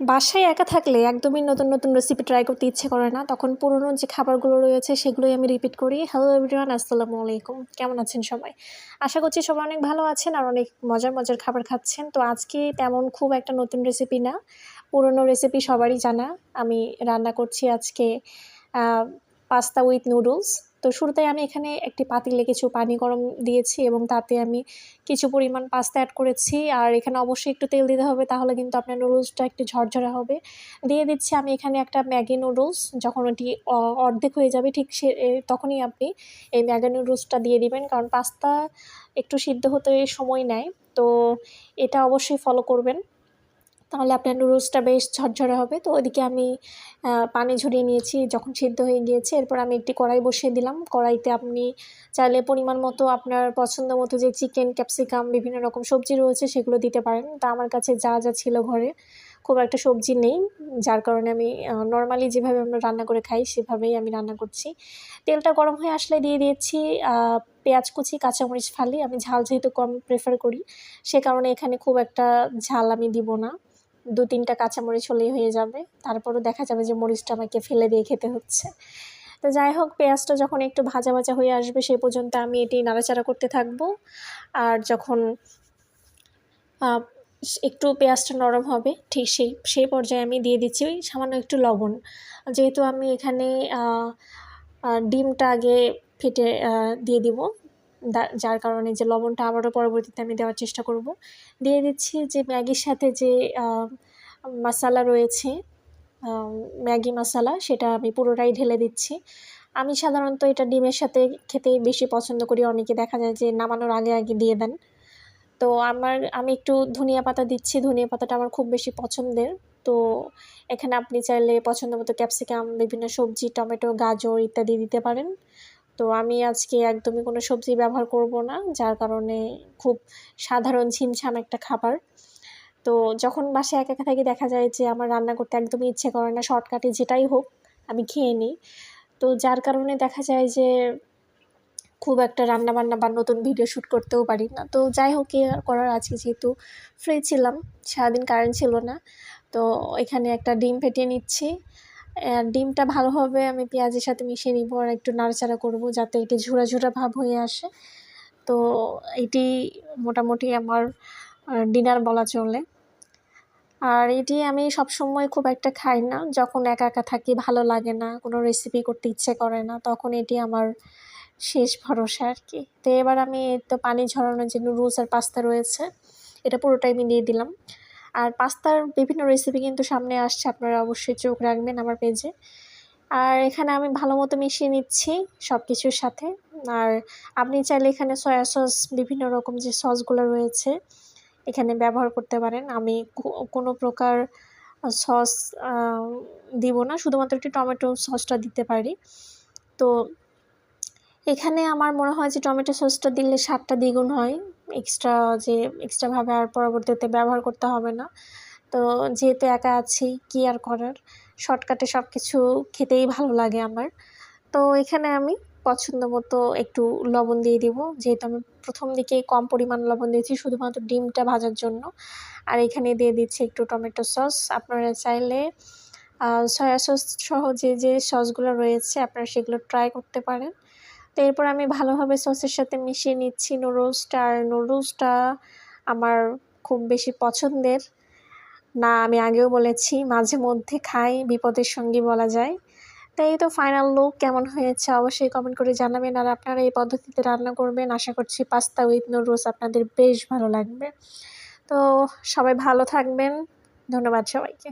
বাসায় একা থাকলে একদমই নতুন নতুন রেসিপি ট্রাই করতে ইচ্ছে করে না। তখন পুরনো যে খাবারগুলো রয়েছে সেগুলোই আমি রিপিট করি। হ্যালো এভরিওয়ান আসসালামু আলাইকুম। কেমন আছেন সবাই? আশা করছি সবাই অনেক ভালো আছেন আর অনেক মজার মজার খাবার খাচ্ছেন। তো আজকে তেমন খুব একটা নতুন রেসিপি না। পুরনো রেসিপি সবারই জানা। আমি রান্না করছি আজকে পাস্তা উইথ নুডলস তো শুরুতে আমি এখানে একটি পাতিলে কিছু পানি গরম দিয়েছি এবং তাতে আমি কিছু পরিমাণ পাস্তা অ্যাড করেছি। আর এখানে অবশ্যই একটু তেল দিতে হবে, তাহলে কিন্তু আপনার নুডলসটা একটু ঝরঝরে হবে। দিয়ে দিচ্ছি আমি এখানে একটা ম্যাগি নুডলস যখন ওটি অর্ধেক হয়ে যাবে ঠিক সে তখনই আপনি এই ম্যাগি নুডলসটা দিয়ে দিবেন। কারণ পাস্তা একটু সিদ্ধ হতে সময় নেয়, তো এটা অবশ্যই ফলো করবেন। তাহলে আপনার নুডলসটা বেশ ঝরঝরে হবে। তো ওইদিকে আমি পানি ঝরিয়ে নিয়েছি, যখন সিদ্ধ হয়ে গিয়েছে। এরপর আমি একটি কড়াই বসিয়ে দিলাম। কড়াইতে আপনি চাইলে পরিমাণ মতো আপনার পছন্দ মতো যে চিকেন ক্যাপসিকাম বিভিন্ন রকম সবজি রয়েছে, সেগুলো দিতে পারেন। তা আমার কাছে যা যা ছিল ঘরে, খুব একটা সবজি নেই। যার কারণে আমি নর্মালি যেভাবে আমরা রান্না করে খাই, সেভাবেই আমি রান্না করছি। তেলটা গরম হয়ে আসলে দিয়ে দিয়েছি পেঁয়াজ কুচি, কাঁচামরিচ ফালি। আমি ঝাল যেহেতু কম প্রেফার করি, সে কারণে এখানে খুব একটা ঝাল আমি দিব না। দু তিনটা কাঁচামরিচ হলেই হয়ে যাবে। তারপরও দেখা যাবে যে মরিচটা আমাকে ফেলে দিয়ে খেতে হচ্ছে। তো যাই হোক, পেঁয়াজটা যখন একটু ভাজা ভাজা হয়ে আসবে সে পর্যন্ত আমি এটি নাড়াচাড়া করতে থাকব। আর যখন একটু পেঁয়াজটা নরম হবে, ঠিক সেই সেই পর্যায়ে আমি দিয়ে দিচ্ছি সামান্য একটু লবণ। যেহেতু আমি এখানে ডিমটা আগে ফেটে দিয়ে দিব। যার কারণে যে লবণটা আবারও পরবর্তীতে আমি দেওয়ার চেষ্টা করব। দিয়ে দিচ্ছি যে ম্যাগির সাথে যে মশালা রয়েছে ম্যাগি মশালা, সেটা আমি পুরোটাই ঢেলে দিচ্ছি। আমি সাধারণত এটা ডিমের সাথে খেতে বেশি পছন্দ করি। অনেকে দেখা যায় যে নামানোর আগে আগে দিয়ে দেন। তো আমার, আমি একটু ধনিয়া পাতা দিচ্ছি। ধনিয়া পাতাটা আমার খুব বেশি পছন্দের। তো এখানে আপনি চাইলে পছন্দ মতো ক্যাপসিকাম, বিভিন্ন সবজি, টমেটো, গাজর ইত্যাদি দিতে পারেন। তো আমি আজকে একদমই কোনো সবজি ব্যবহার করব না, যার কারণে খুব সাধারণ ঝিমছাম একটা খাবার। তো যখন বাসায় একা একা থাকি, দেখা যায় যে আমার রান্না করতে একদমই ইচ্ছে করে না, শর্টকাটে যেটাই হোক আমি খেয়ে নিই। তো যার কারণে দেখা যায় যে খুব একটা রান্না বান্না বা নতুন ভিডিও শ্যুট করতেও পারি না। তো যাই হোক কি করার আজকে যেহেতু ফ্রি ছিলাম, সারাদিন কারেন্ট ছিল না, তো এখানে একটা ডিম ফেটিয়ে নিচ্ছি। ডিমটা ভালোভাবে আমি পেঁয়াজের সাথে মিশিয়ে নিব আর একটু নাড়াচাড়া করব যাতে এটি ঝুরা ঝুরা ভাব হয়ে আসে। তো এটি মোটামুটি আমার ডিনার বলা চলে। আর এটি আমি সবসময় খুব একটা খাই না। যখন একা একা থাকি ভালো লাগে না, কোনো রেসিপি করতে ইচ্ছে করে না, তখন এটি আমার শেষ ভরসা আর কি। তো এবার আমি তো পানি ঝরানোর যে নুডলস আর পাস্তা রয়েছে, এটা পুরোটাই আমি দিয়ে দিলাম। আর পাস্তার বিভিন্ন রেসিপি কিন্তু সামনে আসছে, আপনারা অবশ্যই চোখ রাখবেন আমার পেজে আর এখানে আমি ভালো মতো মিশিয়ে নিচ্ছি সব কিছুর সাথে। আর আপনি চাইলে এখানে সয়া সস বিভিন্ন রকম যে সসগুলো রয়েছে, এখানে ব্যবহার করতে পারেন। আমি কোনো প্রকার সস দিব না, শুধুমাত্র একটি টমেটো সসটা দিতে পারি। তো এখানে আমার মনে হয় যে টমেটো সসটা দিলে স্বাদটা দ্বিগুণ হয়। এক্সট্রা যে এক্সট্রাভাবে আর পরবর্তীতে ব্যবহার করতে হবে না। তো যেহেতু একা আছি, কী আর করার? শর্টকাটে সব কিছু খেতেই ভালো লাগে আমার। তো এখানে আমি পছন্দ মতো একটু লবণ দিয়ে দিব। যেহেতু আমি প্রথম দিকে কম পরিমাণ লবণ দিয়েছি, শুধুমাত্র ডিমটা ভাজার জন্য। আর এখানে দিয়ে দিচ্ছি একটু টমেটো সস। আপনারা চাইলে সয়া সস সহ যে যে সসগুলো রয়েছে, আপনারা সেগুলো ট্রাই করতে পারেন। তো এরপর আমি ভালোভাবে সসের সাথে মিশিয়ে নিচ্ছি নুডলসটা আর নুডলসটা আমার খুব বেশি পছন্দের। না, আমি আগেও বলেছি, মাঝে মধ্যে খাই, বিপদের সঙ্গী বলা যায়। তাই তো ফাইনাল লুক কেমন হয়েছে অবশ্যই কমেন্ট করে জানাবেন। আর আপনারা এই পদ্ধতিতে রান্না করবেন, আশা করছি পাস্তা উইথ নুডলস আপনাদের বেশ ভালো লাগবে। তো সবাই ভালো থাকবেন। ধন্যবাদ সবাইকে।